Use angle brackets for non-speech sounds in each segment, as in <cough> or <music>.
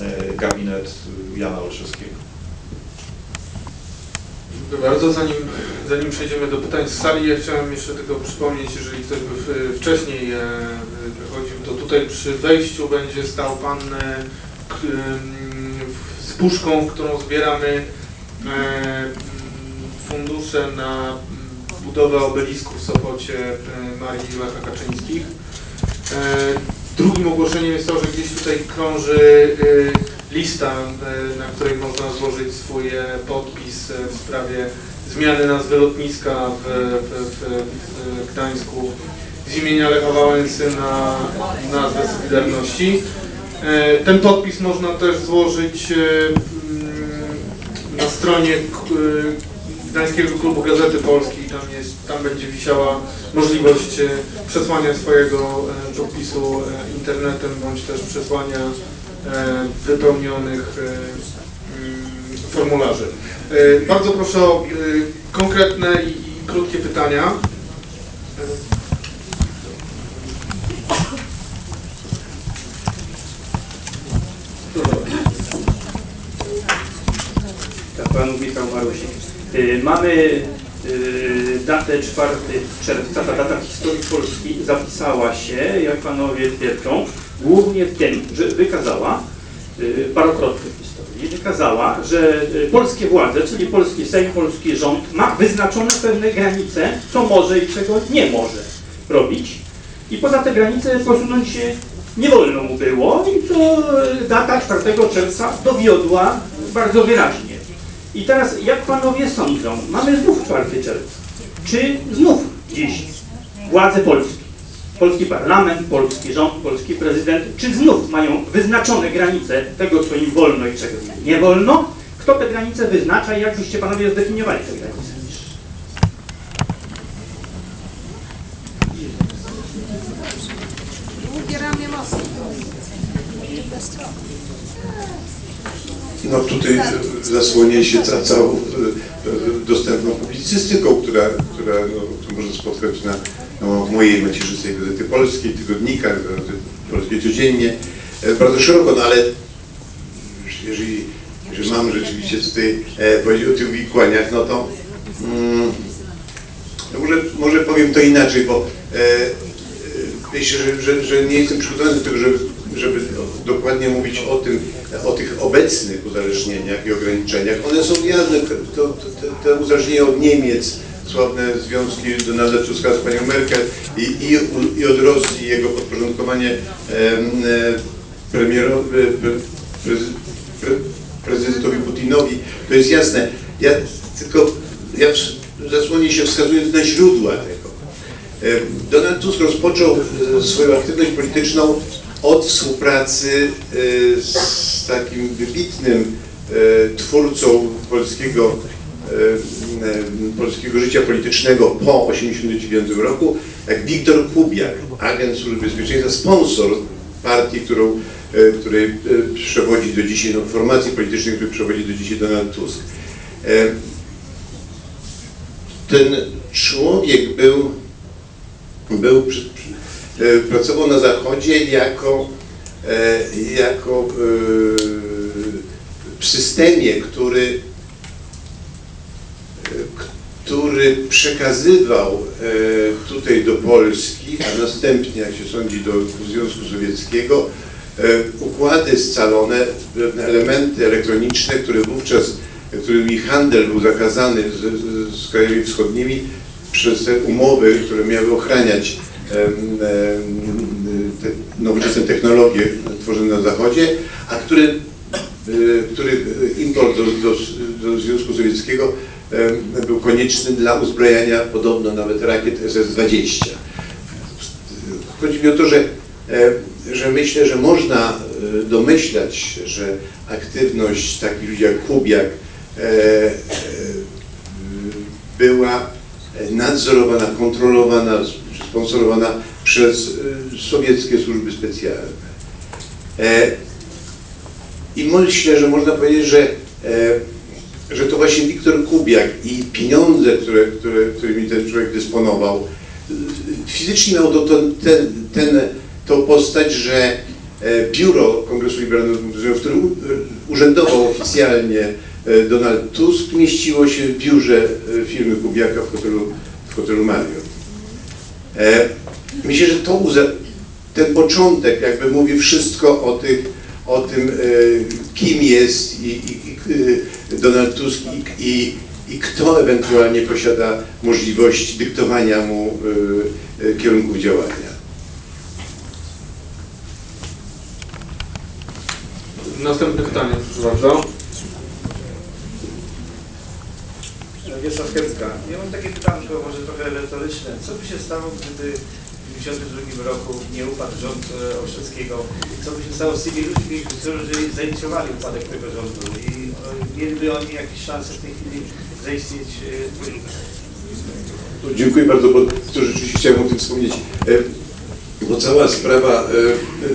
e, gabinet Jana Olszewskiego. Dziękuję bardzo. Zanim, zanim przejdziemy do pytań z sali, ja chciałem jeszcze tylko przypomnieć, jeżeli ktoś by wcześniej e, wychodził, to tutaj przy wejściu będzie stał Pan e, z puszką, którą zbieramy fundusze na budowę obelisku w Sopocie Marii i Lecha Kaczyńskich. Drugim ogłoszeniem jest to, że gdzieś tutaj krąży e, lista, e, na której można złożyć swój e, podpis e, w sprawie zmiany nazwy lotniska w, w, w, Gdańsku z imienia Lecha Wałęsy na nazwę Solidarności. E, Ten podpis można też złożyć na stronie e, Gdańskiego Klubu Gazety Polskiej. Tam, jest, tam będzie wisiała możliwość e, przesłania swojego e, podpisu e, internetem bądź też przesłania e, wypełnionych e, mm, formularzy. E, Bardzo proszę o e, konkretne i krótkie pytania. E, Tak, panu Michał Marusik. Y, Mamy y, datę 4 czerwca, ta data w historii Polski zapisała się, jak panowie twierdzą, głównie w tym, że wykazała, y, parokrotnie w historii, wykazała, że polskie władze, czyli polski Sejm, polski rząd ma wyznaczone pewne granice, co może i czego nie może robić. I poza te granice posunąć się nie wolno mu było i to data 4 czerwca dowiodła bardzo wyraźnie. I teraz, jak panowie sądzą, mamy znów 4 czerwca. Czy znów dziś władze polskie, polski parlament, polski rząd, polski prezydent, czy znów mają wyznaczone granice tego, co im wolno i czego nie wolno? Kto te granice wyznacza i jak byście panowie zdefiniowali te granice? No tutaj zasłonię się ca, całą e, e, dostępną publicystyką, która, która no, można spotkać na, no, mojej macierzystej Gazety Polskiej, tygodnikach, Gazety Polskiej codziennie, e, bardzo szeroko, no ale jeżeli, jeżeli mam rzeczywiście tutaj e, powiedzieć o tych wikłaniach, no to mm, no może, może powiem to inaczej, bo e, myślę, że, że, że nie jestem przygotowany do tego, żeby, żeby dokładnie mówić o tym, o tych obecnych uzależnieniach i ograniczeniach. One są jawne, to, te, te uzależnienia od Niemiec, sławne związki Donalda Tuska z panią Merkel i, i, i od Rosji, jego podporządkowanie e, premierowi, pre, pre, prezydentowi Putinowi, to jest jasne. Ja tylko ja w zasłonie się wskazując na źródła tego. E, Donald Tusk rozpoczął e, swoją aktywność polityczną od współpracy e, z takim wybitnym e, twórcą polskiego, e, polskiego życia politycznego po 1989 roku, jak Wiktor Kubiak, agent Służby Bezpieczeństwa, sponsor partii, którą, której przewodzi do dzisiaj, no, formacji politycznej, której przewodzi do dzisiaj Donald Tusk. E, Ten człowiek był był, pracował na Zachodzie jako, e, jako e, w systemie, który, e, który przekazywał e, tutaj do Polski, a następnie, jak się sądzi, do Związku Sowieckiego, e, układy scalone, pewne elementy elektroniczne, które wówczas, którymi handel był zakazany z, z, krajami wschodnimi, przez te umowy, które miały ochraniać te nowoczesne technologie tworzone na Zachodzie, a e, których import do, do, do Związku Sowieckiego był konieczny dla uzbrajania podobno nawet rakiet SS-20. Chodzi mi o to, że, że myślę, że można e, domyślać że aktywność takich ludzi jak Kubiak e, była nadzorowana, kontrolowana, sponsorowana przez e, sowieckie służby specjalne. E, I myślę, że można powiedzieć, że, e, że to właśnie Wiktor Kubiak i pieniądze, które, które, którymi ten człowiek dysponował, e, fizycznie miał to, ten, ten, tą postać, że e, biuro Kongresu Liberalnego, w którym urzędował oficjalnie Donald Tusk, mieściło się w biurze firmy Kubiaka w hotelu, w hotelu Marriott. E, Myślę, że to ten początek jakby mówi wszystko o, tych, o tym, e, kim jest i, i, e, Donald Tusk i, i, kto ewentualnie posiada możliwość dyktowania mu kierunków działania. Następne pytanie, proszę bardzo. Wiesław Kępka. Ja mam takie pytanko, może trochę retoryczne. Co by się stało, gdyby w 1992 roku nie upadł rząd e, Olszewskiego? Co by się stało z tymi ludźmi, którzy zainicjowali upadek tego rządu? I e, mieliby oni jakieś szanse w tej chwili zaistnieć? e, Dziękuję bardzo, bo to rzeczywiście chciałem o tym wspomnieć. Bo cała sprawa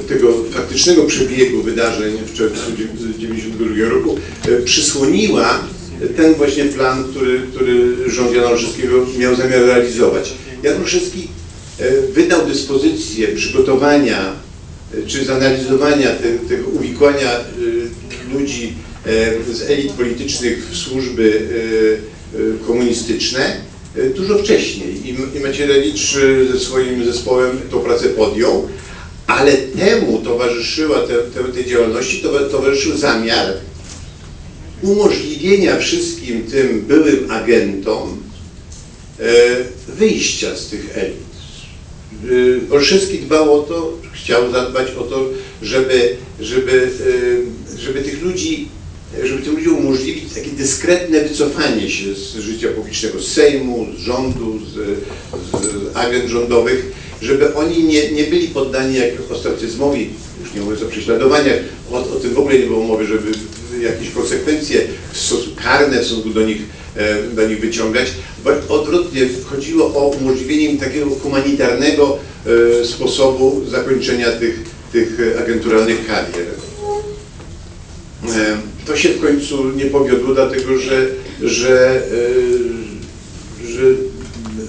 tego faktycznego przebiegu wydarzeń w czerwcu 1992 roku przysłoniła ten właśnie plan, który, który rząd Jana miał zamiar realizować. Jan e, wydał dyspozycję przygotowania e, czy zanalizowania te, tego uwikłania e, ludzi z elit politycznych w służby komunistyczne dużo wcześniej i, Macierewicz ze swoim zespołem tą pracę podjął, ale temu towarzyszyła, te, te, tej działalności towa- towarzyszył zamiar umożliwienia wszystkim tym byłym agentom e, wyjścia z tych elit. E, Olszewski dbał o to, chciał zadbać o to, żeby, żeby, e, żeby tych ludzi, żeby tym ludziom umożliwić takie dyskretne wycofanie się z życia publicznego, z Sejmu, z rządu, z, z agent rządowych, żeby oni nie, nie byli poddani jakiemuś ostracyzmowi, już nie mówiąc o prześladowaniach, o, o tym w ogóle nie było mowy, żeby jakieś konsekwencje karne w stosunku do nich, e, do nich wyciągać, odwrotnie chodziło o umożliwienie im takiego humanitarnego e, sposobu zakończenia tych, tych e, agenturalnych karier. To się w końcu nie powiodło, dlatego że, że, że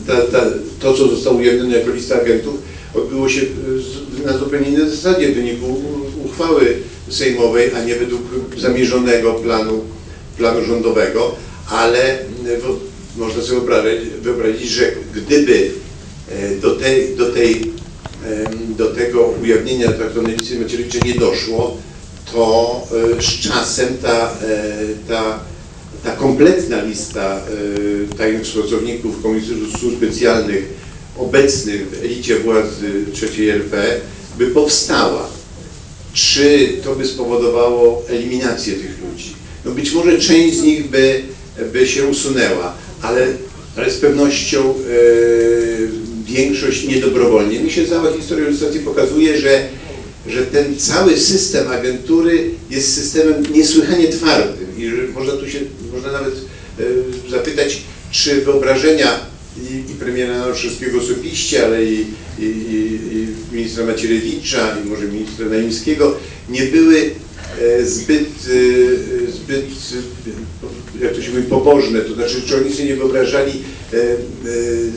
ta, ta, to, co zostało ujawnione jako lista agentów, odbyło się e, na zupełnie innej zasadzie w wyniku uchwały sejmowej, a nie według zamierzonego planu, planu rządowego, ale e, wo- można sobie wyobrazić, wyobrazić że gdyby e, do tej, do tej do tego ujawnienia tzw. listy Macierewicza nie doszło, to z czasem ta, ta, ta kompletna lista e, tajnych współpracowników Komunistycznych Służb Specjalnych obecnych w elicie władzy III RP by powstała. Czy to by spowodowało eliminację tych ludzi? No być może część z nich by, by się usunęła, ale, ale z pewnością e, większość niedobrowolnie. Mi się cała historia ilustracji pokazuje, że, że ten cały system agentury jest systemem niesłychanie twardym. I że można tu się, można nawet e, zapytać, czy wyobrażenia i, i premiera Narszewskiego osobiście, ale i, i, i, ministra Macierewicza i może ministra Naimskiego nie były e, zbyt, e, zbyt, e, jak to się mówi, pobożne, to znaczy, czy oni sobie nie wyobrażali,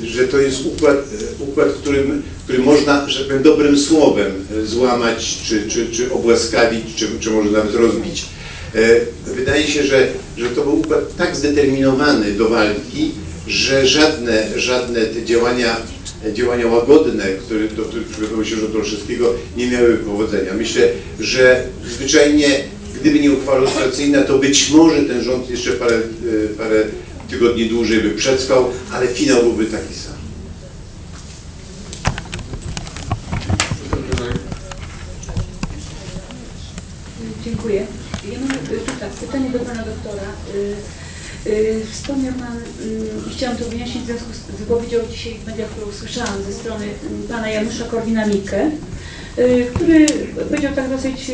że to jest układ, e, układ którym, który można, że tak powiem, dobrym słowem e, złamać, czy, czy, czy obłaskawić, czy, czy może nawet rozbić. E, Wydaje się, że, że to był układ tak zdeterminowany do walki, że żadne, żadne te działania, działania łagodne, które, do których przygotował się rząd Olszewskiego, nie miały powodzenia. Myślę, że zwyczajnie, gdyby nie uchwała lustracyjna, to być może ten rząd jeszcze parę, e, parę tygodni dłużej by przetrwał, ale finał byłby taki sam. Dziękuję. Ja mam y, tak, pytanie do Pana Doktora. Y, y, Wspomniał Pan, chciałam to wyjaśnić w związku z wypowiedzią dzisiaj w mediach, którą usłyszałam ze strony y, Pana Janusza Korwina-Mikke, który powiedział tak dosyć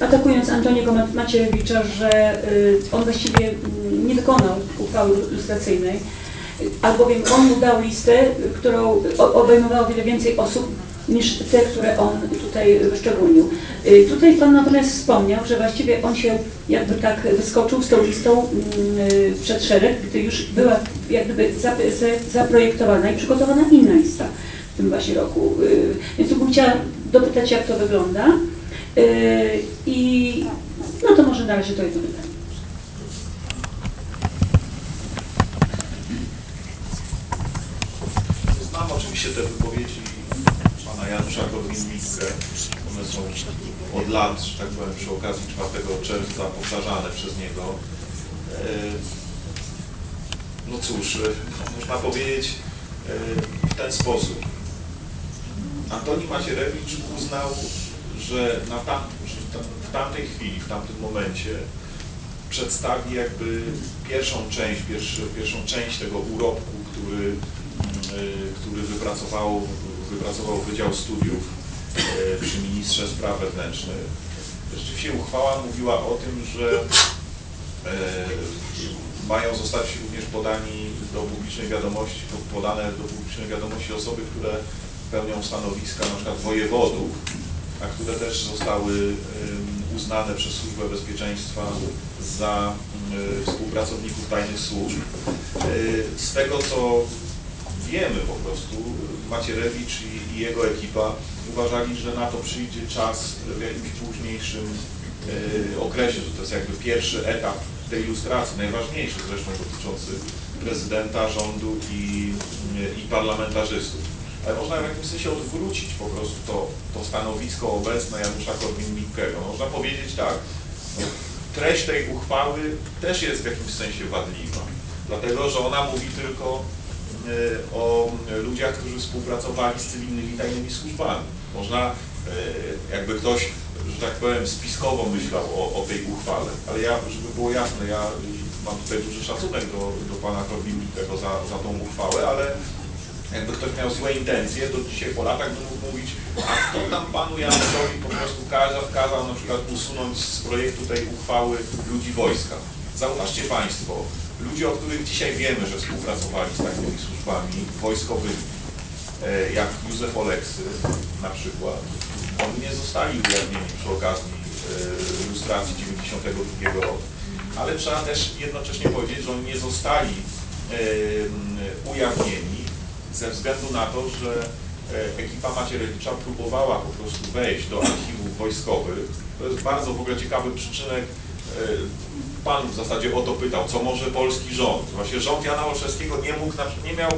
atakując Antoniego Ma- Macierewicza, że on właściwie mm, nie wykonał uchwały lustracyjnej, albowiem on mu dał listę, którą o- obejmowała o wiele więcej osób niż te, które on tutaj wyszczególnił. Y, Tutaj Pan natomiast wspomniał, że właściwie on się jakby tak wyskoczył z tą listą mm, y, przed szereg, gdy już była jak gdyby zap- za- zaprojektowana i przygotowana inna lista w tym właśnie roku. Y, Więc tu bym chciała dopytać, jak to wygląda. I no to może na razie to jedno pytanie. Znam oczywiście te wypowiedzi pana Janusza Korwin-Mikke. One są od lat, że tak powiem, przy okazji 4 czerwca powtarzane przez niego. E, No cóż, e, można powiedzieć e, w ten sposób. Antoni Macierewicz uznał, że, na tam, że w tam- w tamtej chwili, w tamtym momencie przedstawi jakby pierwszą część, pierwszą część tego urobku, który, który wypracował, wypracował Wydział Studiów y, przy Ministrze Spraw Wewnętrznych. Rzeczywiście uchwała mówiła o tym, że e, mają zostać również podani do publicznej wiadomości, po- podane do publicznej wiadomości osoby, które pełnią stanowiska na przykład wojewodów, a które też zostały uznane przez Służbę Bezpieczeństwa za współpracowników tajnych służb. Z tego co wiemy po prostu, Macierewicz i, i jego ekipa uważali, że na to przyjdzie czas w jakimś późniejszym y, okresie, że to jest jakby pierwszy etap tej ilustracji, najważniejszy zresztą dotyczący prezydenta, rządu i, i parlamentarzystów. Ale można w jakimś sensie odwrócić po prostu to, to stanowisko obecne Janusza Korwin-Mikkego. Można powiedzieć tak, no, treść tej uchwały też jest w jakimś sensie wadliwa, dlatego że ona mówi tylko e, o ludziach, którzy współpracowali z cywilnymi tajnymi służbami. Można, e, jakby ktoś, że tak powiem, spiskowo myślał o, o tej uchwale, ale ja, żeby było jasne, ja mam tutaj duży szacunek do, do pana Korwin-Mikkego za, za tą uchwałę, ale jakby ktoś miał złe intencje, to dzisiaj po latach by mógł mówić, a kto tam panu Januszowi po prostu kazał, kazał na przykład usunąć z projektu tej uchwały ludzi wojska. Zauważcie Państwo, ludzie, o których dzisiaj wiemy, że współpracowali z takimi służbami wojskowymi, e, jak Józef Oleksy na przykład, oni nie zostali ujawnieni przy okazji e, ilustracji 92 roku. Ale trzeba też jednocześnie powiedzieć, że oni nie zostali e, ujawnieni ze względu na to, że ekipa Macierewicza próbowała po prostu wejść do archiwów wojskowych. To jest bardzo w ogóle ciekawy przyczynek. Pan w zasadzie o to pytał, co może polski rząd. Właśnie rząd Jana Olszewskiego nie mógł, nie miał,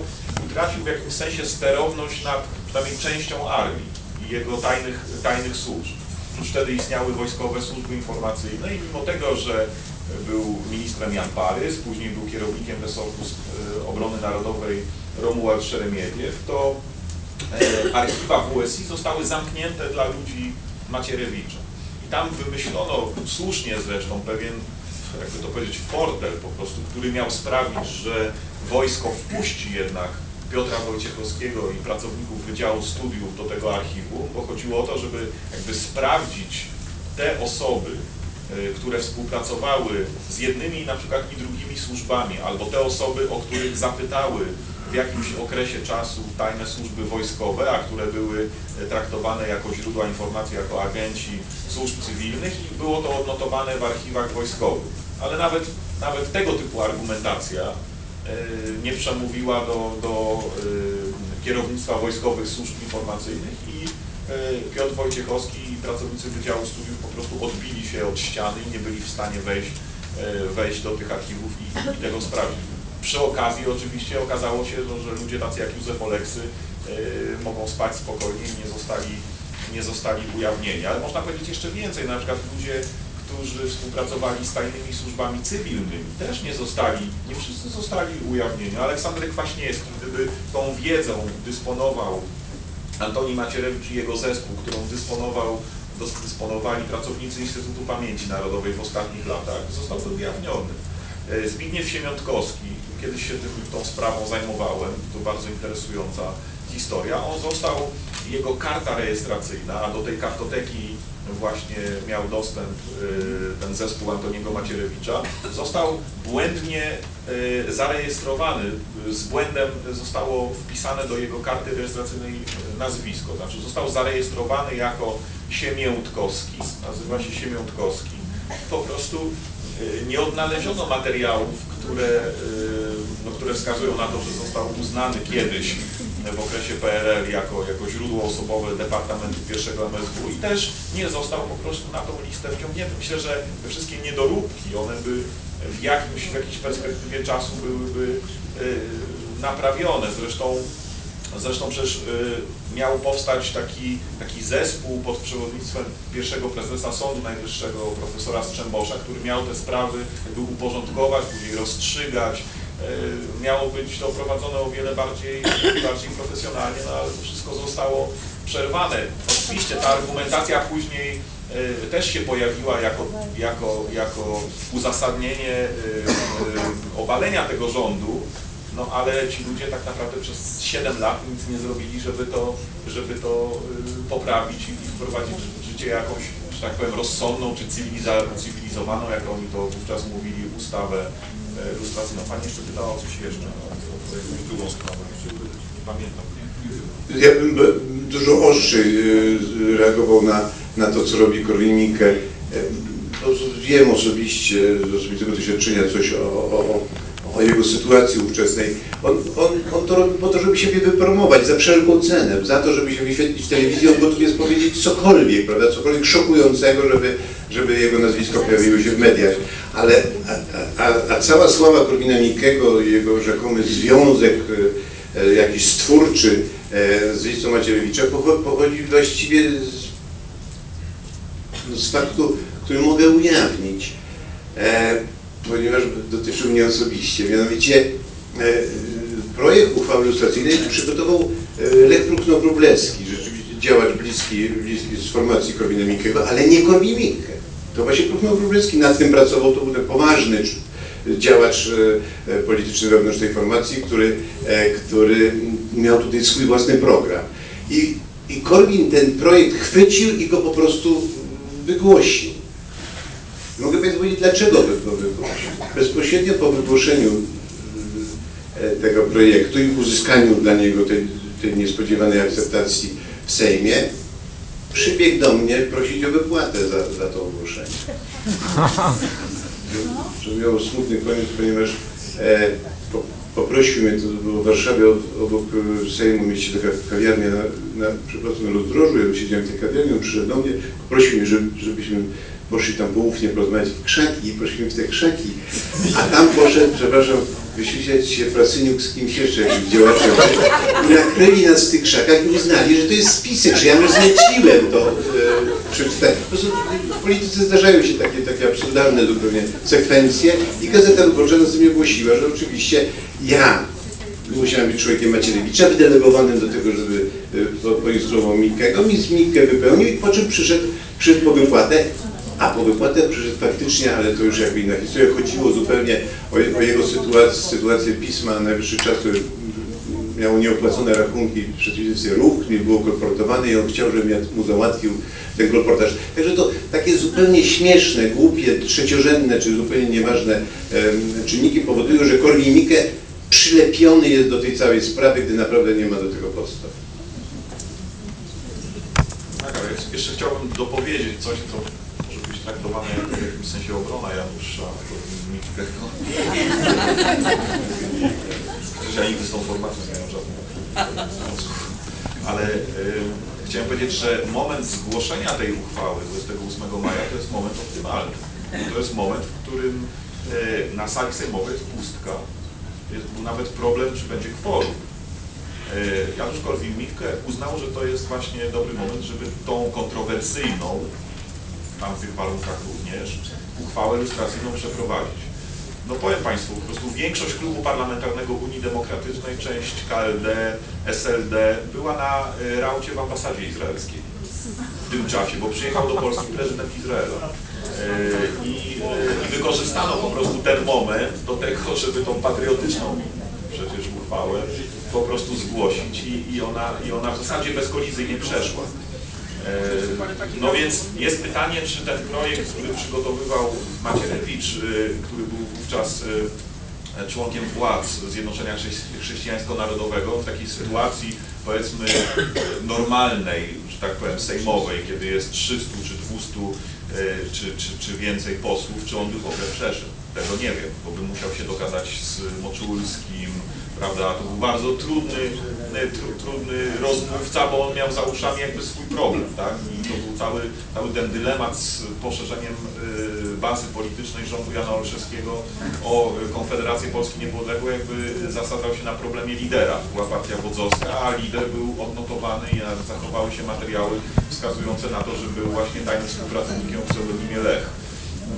utracił w jakimś sensie sterowność nad przynajmniej częścią armii i jego tajnych, tajnych służb. Już wtedy istniały wojskowe służby informacyjne i mimo tego, że był ministrem Jan Parys, później był kierownikiem resortu e, obrony narodowej Romuald Szeremiewiew, to e, archiwa WSI zostały zamknięte dla ludzi Macierewicza. I tam wymyślono, słusznie zresztą, pewien, jakby to powiedzieć, portel po prostu, który miał sprawić, że wojsko wpuści jednak Piotra Wojciechowskiego i pracowników Wydziału Studiów do tego archiwum, bo chodziło o to, żeby jakby sprawdzić te osoby, y, które współpracowały z jednymi na przykład i drugimi służbami, albo te osoby, o których zapytały w jakimś okresie czasu tajne służby wojskowe, a które były e, traktowane jako źródła informacji, jako agenci służb cywilnych i było to odnotowane w archiwach wojskowych. Ale nawet, nawet tego typu argumentacja e, nie przemówiła do, do e, kierownictwa wojskowych służb informacyjnych i Piotr Wojciechowski i pracownicy Wydziału Studiów po prostu odbili się od ściany i nie byli w stanie wejść, wejść do tych archiwów i, i tego sprawdzić. Przy okazji oczywiście okazało się, że, że ludzie tacy jak Józef Oleksy e, mogą spać spokojnie i nie zostali, nie zostali ujawnieni. Ale można powiedzieć jeszcze więcej, na przykład ludzie, którzy współpracowali z tajnymi służbami cywilnymi, też nie zostali, nie wszyscy zostali ujawnieni. Aleksander Kwaśniewski, gdyby tą wiedzą dysponował Antoni Macierewicz i jego zespół, którą dysponował, dysponowali pracownicy Instytutu Pamięci Narodowej w ostatnich latach, zostałby ujawniony. E, Zbigniew Siemiątkowski, kiedyś się tym, tą sprawą zajmowałem, to bardzo interesująca historia. On został, jego karta rejestracyjna, a do tej kartoteki właśnie miał dostęp e, ten zespół Antoniego Macierewicza, został błędnie e, zarejestrowany. Z błędem zostało wpisane do jego karty rejestracyjnej nazwisko, znaczy został zarejestrowany jako Siemiątkowski, nazywa się Siemiątkowski. Prostu e, nie odnaleziono materiałów, które, e, no, które wskazują na to, że został uznany kiedyś w okresie PRL jako, jako źródło osobowe Departamentu pierwszego MSW i też nie został po prostu na tą listę wciągnięty. Myślę, że te wszystkie niedoróbki, one by w jakimś, w jakiejś perspektywie czasu byłyby y, naprawione. Zresztą Zresztą przecież y, miał powstać taki, taki zespół pod przewodnictwem pierwszego prezesa Sądu Najwyższego, profesora Strzembosza, który miał te sprawy jakby uporządkować, później rozstrzygać. Y, miało być to prowadzone o wiele bardziej, <clears throat> bardziej profesjonalnie, no ale to wszystko zostało przerwane. Oczywiście ta argumentacja później y, też się pojawiła jako, jako, jako uzasadnienie obalenia tego rządu, no ale ci ludzie tak naprawdę przez 7 lat nic nie zrobili, żeby to, żeby to y, poprawić i wprowadzić w życie jakąś, że tak powiem, rozsądną czy cywilizowaną, jak oni to wówczas mówili, ustawę y, lustracyjną. Pani jeszcze pytała o coś jeszcze, o, o jakąś drugą sprawę. Nie pamiętam. Ja bym dużo ostrzej y, reagował na, na to, co robi Korwin-Mikke. Y, bo Wiem osobiście, z osobistego doświadczenia coś o, o, o, jego sytuacji ówczesnej. On, on, on to robi po to, żeby siebie wypromować za wszelką cenę, za to, żeby się wyświetlić w telewizji, on gotów jest powiedzieć cokolwiek, prawda, cokolwiek szokującego, żeby, żeby jego nazwisko pojawiło się w mediach. Ale a, a, a cała sława Korwina Mikkego, jego rzekomy związek e, e, jakiś stwórczy e, z Licą Macierewicza pocho- pochodzi właściwie z, z faktu, który mogę ujawnić, e, ponieważ dotyczył mnie osobiście. Mianowicie e, projekt uchwały ilustracyjnej przygotował e, Lech Pruchno-Wróblewski, rzeczywiście działacz bliski, bliski z formacji Korwina-Mikkego, ale nie Korwin-Mikke. To właśnie Pruchno-Wróblewski nad tym pracował, to był ten poważny cz- działacz e, polityczny wewnątrz tej formacji, który, który miał tutaj swój własny program. I, I Korwin ten projekt chwycił i go po prostu wygłosił. Mogę Państwu powiedzieć, dlaczego go wygłosił. Bezpośrednio po wygłoszeniu e, tego projektu i uzyskaniu dla niego tej, tej niespodziewanej akceptacji w Sejmie, przybiegł do mnie prosić o wypłatę za, za to ogłoszenie. Że miało smutny koniec, ponieważ e, po, poprosił mnie, to było w Warszawie ob- obok e, Sejmu, mieści taka kawiarnia na, na, na Rozdrożu, ja siedziałem w tej kawiarni, on przyszedł do mnie, poprosił mnie, żeby, żebyśmy poszli tam poufnie porozmawiać w krzaki poszliśmy w te krzaki, a tam poszedł, przepraszam, wyświetlać się Frasyniuk z kimś jeszcze, jakimś działaczem i nakryli nas w tych krzakach i uznali, że to jest spisek, że ja już zleciłem to e, przeczytać. Po prostu w polityce zdarzają się takie, takie absurdalne zupełnie sekwencje i Gazeta Wyborcza nas mnie ogłosiła, że oczywiście ja musiałem być człowiekiem Macierewicza, wydelegowanym do tego, żeby e, po- poinstruował Mikkego, mi z Mikkę wypełnił i po czym przyszedł, przyszedł po wypłatę, a po wypłatę przyszedł faktycznie, ale to już jakby inna historia, chodziło zupełnie o, o jego sytuację, sytuację pisma Najwyższy Czas, który miało nieopłacone rachunki w przeciwieństwie ruch, nie było kolportowane i on chciał, żebym ja mu załatwił ten kolportaż. Także to takie zupełnie śmieszne, głupie, trzeciorzędne czy zupełnie nieważne em, czynniki powodują, że Korwin-Mikke przylepiony jest do tej całej sprawy, gdy naprawdę nie ma do tego podstaw. Tak, ale jeszcze- chciałbym dopowiedzieć coś, co traktowane jako w jakimś sensie obrona Janusza Korwin-Mikkego. Chociaż ja nigdy z tą formacją nie miałem żadnych związków. Ale y, chciałem powiedzieć, że moment zgłoszenia tej uchwały 28 maja to jest moment optymalny. To jest moment, w którym y, na sali sejmowej jest pustka. Jest, nawet problem, czy będzie kworum. E, Janusz Korwin-Mikke uznał, że to jest właśnie dobry moment, żeby tą kontrowersyjną, w tamtych warunkach również, uchwałę ilustracyjną przeprowadzić. No powiem Państwu, po prostu większość klubu parlamentarnego Unii Demokratycznej, część KLD, SLD była na e, raucie w ambasadzie izraelskiej w tym czasie, bo przyjechał do Polski prezydent Izraela. E, I, e, I wykorzystano po prostu ten moment do tego, żeby tą patriotyczną przecież uchwałę po prostu zgłosić i, i, ona, i ona w zasadzie bezkolizyjnie przeszła. E, No więc jest pytanie, czy ten projekt, który przygotowywał Macierewicz, e, który był wówczas e, członkiem władz Zjednoczenia Chrześci- Chrześcijańsko-Narodowego w takiej sytuacji powiedzmy normalnej, że tak powiem sejmowej, kiedy jest 300 czy 200 e, czy, czy, czy więcej posłów, czy on by w ogóle przeszedł. Tego nie wiem, bo by musiał się dogadać z Moczulskim, prawda? To był bardzo trudny, e, tru, trudny rozmówca, bo on miał za uszami jakby swój problem, tak? I to był cały, cały ten dylemat z poszerzeniem e, bazy politycznej rządu Jana Olszewskiego o Konfederację Polski Niepodległej, jakby zasadzał się na problemie lidera. Była partia wodzowska, a lider był odnotowany i zachowały się materiały wskazujące na to, że był właśnie tajnym współpracownikiem o pseudonimie Lech.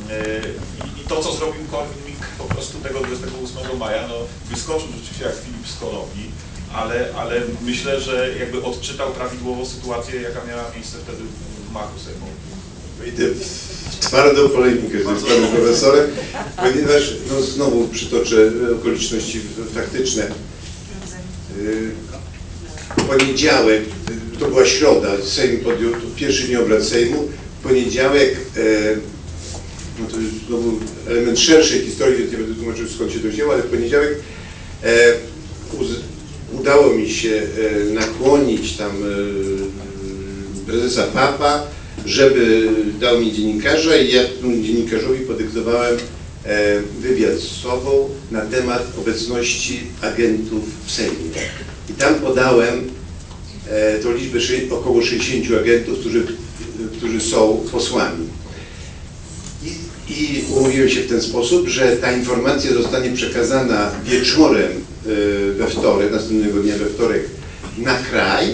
Yy, I to, co zrobił Korwin-Mikke po prostu tego 28 maja, no wyskoczył rzeczywiście jak Filip z konopi, ale, ale myślę, że jakby odczytał prawidłowo sytuację, jaka miała miejsce wtedy w machu sejmowym. Idę w twardą polemikę z panem profesorem, ponieważ no, znowu przytoczę okoliczności faktyczne. W poniedziałek, yy, to była środa, Sejm podjął, to pierwszy dzień obrad Sejmu, w poniedziałek, e, no to już znowu element szerszej historii, więc nie będę tłumaczył skąd się to wzięło, ale w poniedziałek e, uz, udało mi się e, nakłonić tam e, prezesa Papa, żeby dał mi dziennikarza i ja temu dziennikarzowi podyktowałem e, wywiad z sobą na temat obecności agentów w Sejmie. I tam podałem e, tą liczbę około 60 agentów, którzy, którzy są posłami. I, umówiłem się w ten sposób, że ta informacja zostanie przekazana wieczorem e, we wtorek, następnego dnia we wtorek na kraj,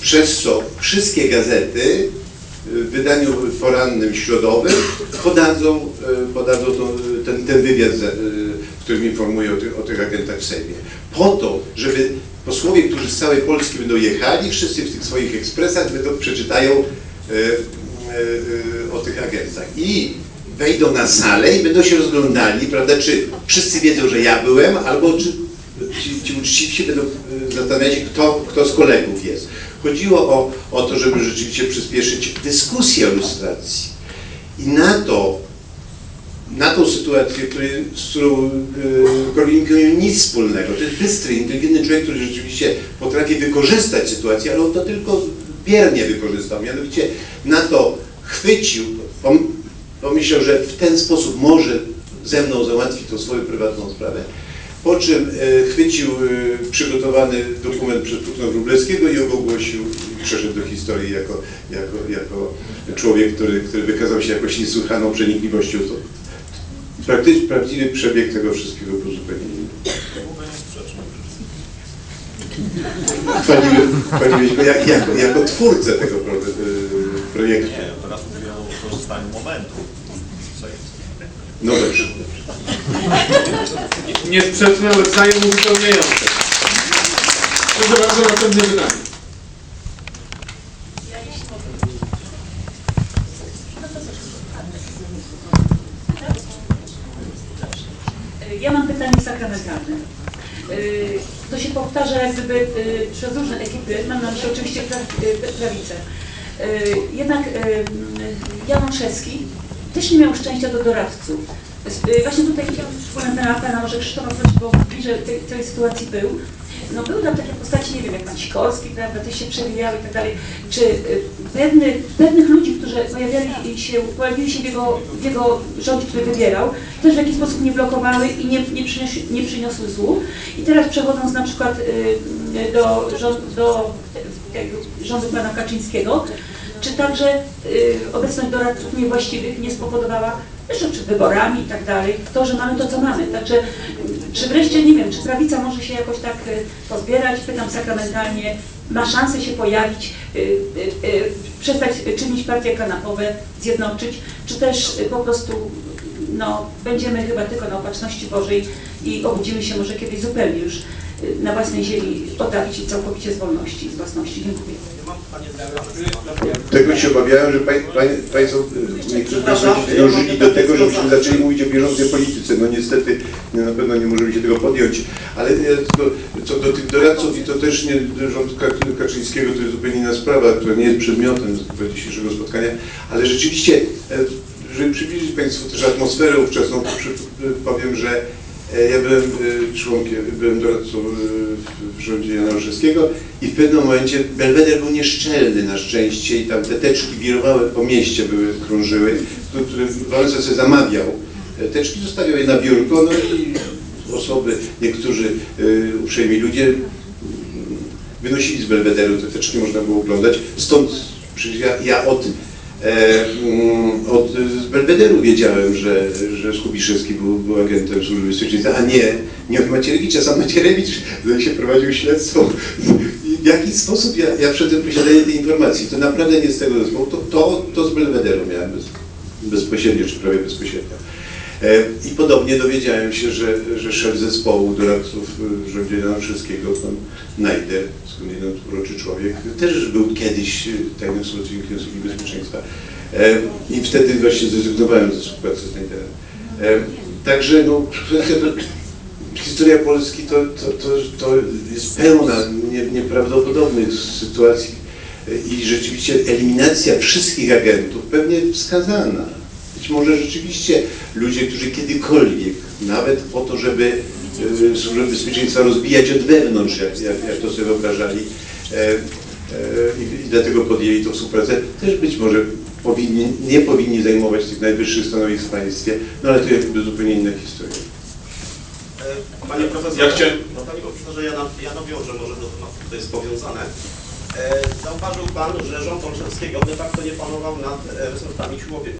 przez co wszystkie gazety w wydaniu porannym, środowym podadzą, e, podadzą ten, ten wywiad, e, w którym informują o tych, o tych agentach w Sejmie. Po to, żeby posłowie, którzy z całej Polski będą jechali, wszyscy w tych swoich ekspresach będą, przeczytają e, e, e, o tych agentach. I wejdą na salę i będą się rozglądali, prawda, czy wszyscy wiedzą, że ja byłem, albo czy ci, ci uczciwi będą e, zastanawiać kto, kto z kolegów jest. Chodziło o, o to, żeby rzeczywiście przyspieszyć dyskusję o lustracji. I na to, na tą sytuację, który, z którą e, Korwin-Mikke nie miał nic wspólnego. To jest bystry, inteligentny człowiek, który rzeczywiście potrafi wykorzystać sytuację, ale on to tylko biernie wykorzystał. Mianowicie na to chwycił, pom, pomyślał, że w ten sposób może ze mną załatwić tą swoją prywatną sprawę. Po czym e, chwycił e, przygotowany dokument przez Putna Wróblewskiego i go ogłosił i przeszedł do historii jako, jako, jako człowiek, który, który wykazał się jakąś niesłychaną przenikliwością. To prawdziwy przebieg tego wszystkiego był zupełnie inny. Jako, jako twórcę tego e, projektu. Nie, teraz mówię o korzystaniu momentu. No dobrze. Niesprzeczne, wzajem uzupełniające. Proszę bardzo, następne pytanie. Ja mam pytanie sakramentalne. Y, To się powtarza jak gdyby y, przez różne ekipy, mam na myśli oczywiście y, prawicę. Jednak Jan Olszewski też nie miał szczęścia do doradców. Y, Właśnie tutaj chciałam przypomnieć pana apela, może Krzysztofa Wróć, bo bliżej tej, tej sytuacji był. No były tam takie postaci, nie wiem, jak pan Sikorski, prawda, też się przewijały i tak dalej. Czy y, pewnych, pewnych ludzi, którzy pojawiali się, pojawili się w jego, w jego rządzie, który wybierał, też w jakiś sposób nie blokowały i nie, nie, przyniosły, nie przyniosły złu. I teraz przechodząc na przykład y, do, do rządu pana Kaczyńskiego, czy także y, obecność doradców niewłaściwych nie spowodowała, przed wyborami i tak dalej, to, że mamy to, co mamy. Także y, czy wreszcie, nie wiem, czy prawica może się jakoś tak y, pozbierać, pytam sakramentalnie, ma szansę się pojawić, y, przestać czynić partie kanapowe, zjednoczyć, czy też po prostu no, będziemy chyba tylko na opatrzności Bożej i obudzimy się może kiedyś zupełnie już na własnej ziemi, oddalić się całkowicie z wolności i z własności. Dziękuję. Tego się obawiałem, że pań, pań, Państwo, y, niektórzy Państwo dążyli do tego, żebyśmy zaczęli mówić o bieżącej polityce. No niestety no, na pewno nie możemy się tego podjąć, ale co do tych doradców i to też nie rząd Ka- Kaczyńskiego, to jest zupełnie inna sprawa, która nie jest przedmiotem dzisiejszego spotkania, ale rzeczywiście, e, żeby przybliżyć Państwu też atmosferę ówczesną, powiem, że E, Ja byłem e, członkiem, byłem doradcą e, w- rządzie Jana Olszewskiego i w pewnym momencie Belweder był nieszczelny na szczęście i tam te teczki wirowały po mieście, były, krążyły, które- Wałęsa sobie zamawiał. E, Teczki zostawiał je na biurko, no i osoby, niektórzy e, uprzejmi ludzie mm, wynosili z Belwederu, te teczki można było oglądać. Stąd ja, ja od, e, od z Belwederu wiedziałem, że, że Skubiszewski był, był agentem Służby Bezpieczeństwa, a nie, nie od Macierewicza. Sam Macierewicz <laughs> się prowadził śledztwo. W jaki sposób ja, ja przedtem posiadanie tej informacji, to naprawdę nie z tego zespołu, to, to, to z Belwederu miałem bez, bezpośrednio, czy prawie bezpośrednio. E, I podobnie dowiedziałem się, że, że szef zespołu doradców w rządzie Janowskiego, pan Najder, skądinąd uroczy człowiek, też był kiedyś e, tajnym współpracownikiem Służby Bezpieczeństwa. E, I wtedy właśnie zrezygnowałem ze współpracy z Najderem. E, Także no, historia Polski to, to, to, to jest pełna nie, nieprawdopodobnych sytuacji e, i rzeczywiście eliminacja wszystkich agentów pewnie wskazana. Być może rzeczywiście ludzie, którzy kiedykolwiek, nawet po to, żeby e, Służbę Bezpieczeństwa rozbijać od wewnątrz, jak, jak, jak to sobie wyobrażali, e, e, i, dlatego podjęli tą współpracę, też być może powinni, nie powinni zajmować tych najwyższych stanowisk w państwie, no ale to jakby zupełnie inna historia. E, Panie profesorze, Ja chciałem- no panie profesorze, ja, na, ja nawiążę może do tematu, to jest powiązane. E, zauważył pan, że rząd Olszewskiego de facto nie panował nad e, resortami siłowymi.